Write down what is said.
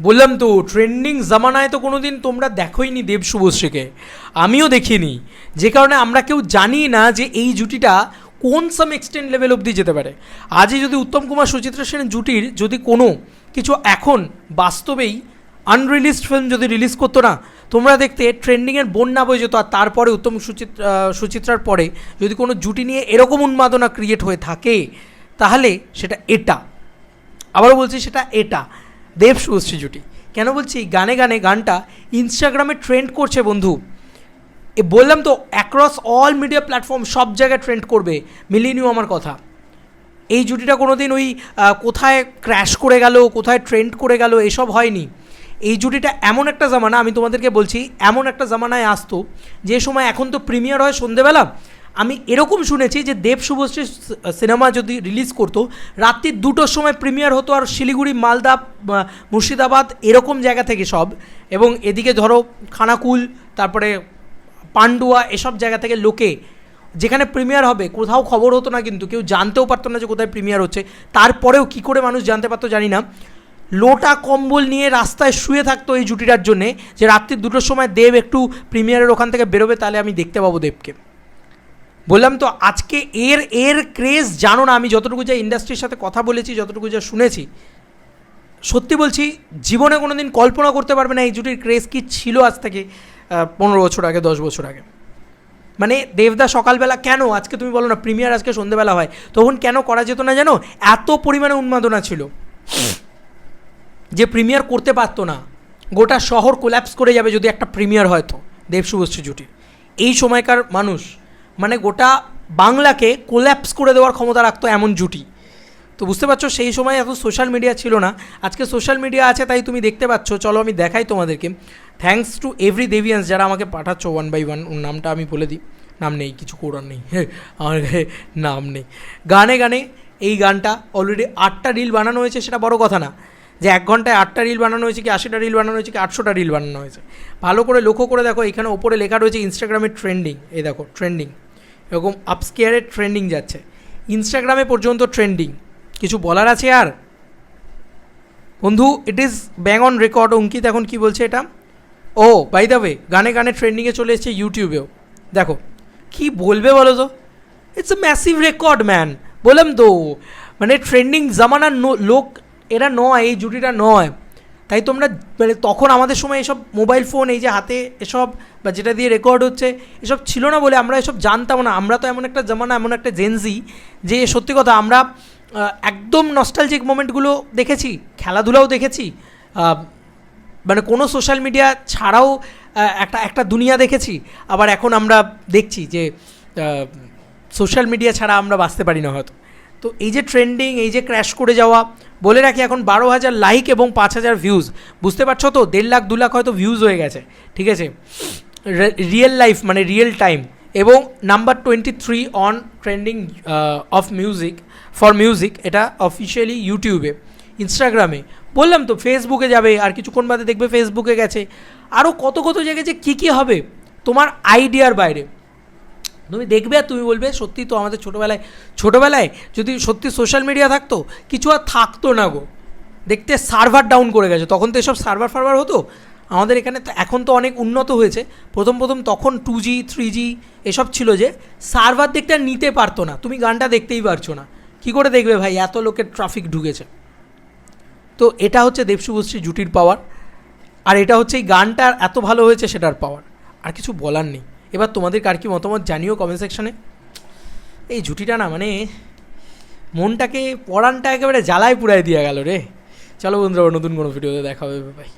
বললাম তো ট্রেন্ডিং জামানায় তো কোনো দিন তোমরা দেখোইনি দেব শুভশ্রীকে। আমিও দেখিনি। যে কারণে আমরা কেউ জানি না যে এই জুটিটা কোন সাম এক্সটেন্ট লেভেল অবধি যেতে পারে। আজই যদি উত্তম কুমার সুচিত্রা সেনের জুটির যদি কোনো কিছু এখন বাস্তবেই আনরিলিজড ফিল্ম যদি রিলিজ করতো না, তোমরা দেখতে ট্রেন্ডিংয়ের বন্যা বয়ে যেত আর তারপরে উত্তম সুচিত্রা সুচিত্রার পরে যদি কোনো জুটি নিয়ে এরকম উন্মাদনা ক্রিয়েট হয়ে থাকে, তাহলে সেটা এটা। আবারও বলছি সেটা এটা। দেব শুভশ্রী জুটি। কেন বলছি? গানে গানে গানটা ইনস্টাগ্রামে ট্রেন্ড করছে বন্ধু। এ বললাম তো অ্যাক্রস অল মিডিয়া প্ল্যাটফর্ম সব জায়গায় ট্রেন্ড করবে। মিলিয়ে নিও আমার কথা। এই জুটিটা কোনো দিন ওই কোথায় ক্র্যাশ করে গেল, কোথায় ট্রেন্ড করে গেল, এসব হয়নি। এই জুটিটা এমন একটা জামানা, আমি তোমাদেরকে বলছি, এমন একটা জামানায় আসতো, যে সময় এখন তো প্রিমিয়ার হয় সন্ধেবেলা আমি এরকম শুনেছি যে দেব শুভশ্রী সিনেমা যদি রিলিজ করতো, রাত্রি দুটোর সময় প্রিমিয়ার হতো আর শিলিগুড়ি, মালদা মুর্শিদাবাদ এরকম জায়গা থেকে সব। এবং এদিকে ধরো খানাকুল, তারপরে পান্ডুয়া এসব জায়গা থেকে লোকে, যেখানে প্রিমিয়ার হবে, কোথাও খবর হতো না কিন্তু, কেউ জানতেও পারতো না যে কোথায় প্রিমিয়ার হচ্ছে। তারপরেও কি করে মানুষ জানতে পারতো জানি না। লোটা কম্বল নিয়ে রাস্তায় শুয়ে থাকতো এই জুটিটার জন্যে, যে রাত্রি দুটোর সময় দেব একটু প্রিমিয়ারের ওখান থেকে বেরোবে, তাহলে আমি দেখতে পাবো দেবকে। বললাম তো আজকে এর এর ক্রেজ জানো না, আমি যতটুকু যা ইন্ডাস্ট্রির সাথে কথা বলেছি, যতটুকু যা শুনেছি, সত্যি বলছি, জীবনে কোনো দিন কল্পনা করতে পারবে না এই জুটির ক্রেজ কী ছিল আজ থেকে পনেরো বছর আগে, দশ বছর আগে। মানে দেবদা সকালবেলা কেন, আজকে তুমি বলো না প্রিমিয়ার আজকে সন্ধেবেলা হয়, তখন কেন করা যেত না জানো, এত পরিমাণে উন্মাদনা ছিল, যে প্রিমিয়ার করতে পারতো না, গোটা শহর কোল্যাপস করে যাবে যদি একটা প্রিমিয়ার হয়তো দেব শুভশ্রী জুটির। এই সময়কার মানুষ মানে গোটা বাংলাকে কোল্যাপস করে দেওয়ার ক্ষমতা রাখতো এমন জুটি। তো বুঝতে পারছ, সেই সময় এত সোশ্যাল মিডিয়া ছিল না। আজকে সোশ্যাল মিডিয়া আছে, তাই তুমি দেখতে পাচ্ছ। চলো আমি দেখাই তোমাদেরকে। থ্যাঙ্কস টু এভরি দেভিয়ান্স যারা আমাকে পাঠাচ্ছ ওয়ান বাই ওয়ান ওর নামটা আমি বলে দিই। নাম নেই, কিছু করার নেই। আমার নাম নেই। গানে গানে এই গানটা অলরেডি আটটা রিল বানানো হয়েছে, সেটা বড় কথা না। যে এক ঘন্টায় আটটা রিল বানানো হয়েছে কি আশিটা রিল বানানো হয়েছে কি আটশোটা রিল বানানো হয়েছে। ভালো করে লক্ষ্য করে দেখো, এখানে ওপরে লেখা রয়েছে ইনস্টাগ্রামের ট্রেন্ডিং এই দেখো ট্রেন্ডিং এরকম আপস্কেয়ারের ট্রেন্ডিং যাচ্ছে। ইনস্টাগ্রামে পর্যন্ত ট্রেন্ডিং কিছু বলার আছে আর? বন্ধু it is bang on record Ankit এখন কি বলছে এটা? ও বাই দ্য ওয়ে গানে গানে ট্রেন্ডিংয়ে চলে এসেছে ইউটিউবেও দেখো, কি বলবে বলো তো? It's a massive record man বললাম তো মানে ট্রেন্ডিং জামানার লোক এরা নয়, এই জুটিটা নয়। তাই তোমরা মানে তখন আমাদের সময় এসব মোবাইল ফোন এই যে হাতে এসব, বা যেটা দিয়ে রেকর্ড হচ্ছে, এসব ছিল না বলে আমরা এসব জানতাম না। আমরা তো এমন একটা জামানা, এমন একটা জেনজি যে সত্যি কথা আমরা একদম নস্টালজিক মোমেন্টগুলো দেখেছি, খেলাধুলাও দেখেছি মানে কোনো সোশ্যাল মিডিয়া ছাড়াও একটা একটা দুনিয়া দেখেছি। আবার এখন আমরা দেখছি যে সোশ্যাল মিডিয়া ছাড়া আমরা বাঁচতে পারি না হয়তো। তো এই যে ট্রেন্ডিং এই যে ক্র্যাশ করে যাওয়া বলে রাখি এখন বারো হাজার লাইক এবং পাঁচ হাজার ভিউজ বুঝতে পারছ তো? দেড় লাখ, দু লাখ হয়তো ভিউজ হয়ে গেছে। ঠিক আছে? রিয়েল লাইফ মানে রিয়েল টাইম এবং number twenty three on trending of music for music এটা অফিসিয়ালি ইউটিউবে ইনস্টাগ্রামে বললাম তো ফেসবুকে যাবে, আর কিছুক্ষণ বাদে দেখবে ফেসবুকে গেছে। আরও কত কত জায়গায় যে কী কী হবে, তোমার আইডিয়ার বাইরে। তুমি দেখবে আর তুমি বলবে, সত্যি তো আমাদের ছোটোবেলায় ছোটোবেলায় যদি সত্যি সোশ্যাল মিডিয়া থাকতো, কিছু আর থাকতো না গো। দেখতে সার্ভার ডাউন করে গেছে। তখন তো এসব সার্ভার ফার্ভার হতো। আমাদের এখানে তো এখন তো অনেক উন্নত হয়েছে। প্রথম প্রথম তখন টু জি থ্রি জি এসব ছিল যে সার্ভার দেখতে আর নিতে পারতো না। তুমি গানটা দেখতেই পারছ না। কী করে দেখবে ভাই? এত লোকের ট্রাফিক ঢুকেছে। তো এটা হচ্ছে দেবশুভশ্রী জুটির পাওয়ার আর এটা হচ্ছে এই গানটার এত ভালো হয়েছে সেটার পাওয়ার আর কিছু বলার নেই। এবার তোমাদের কার কি মতামত জানিও কমেন্ট সেকশনে এই ঝুটিটা না মানে মনটাকে পড়ানটা একেবারে জ্বালায় পুরায় দিয়ে গেল রে। চলো বন্ধুরা নতুন কোনো ভিডিওতে দেখা হবে ভাই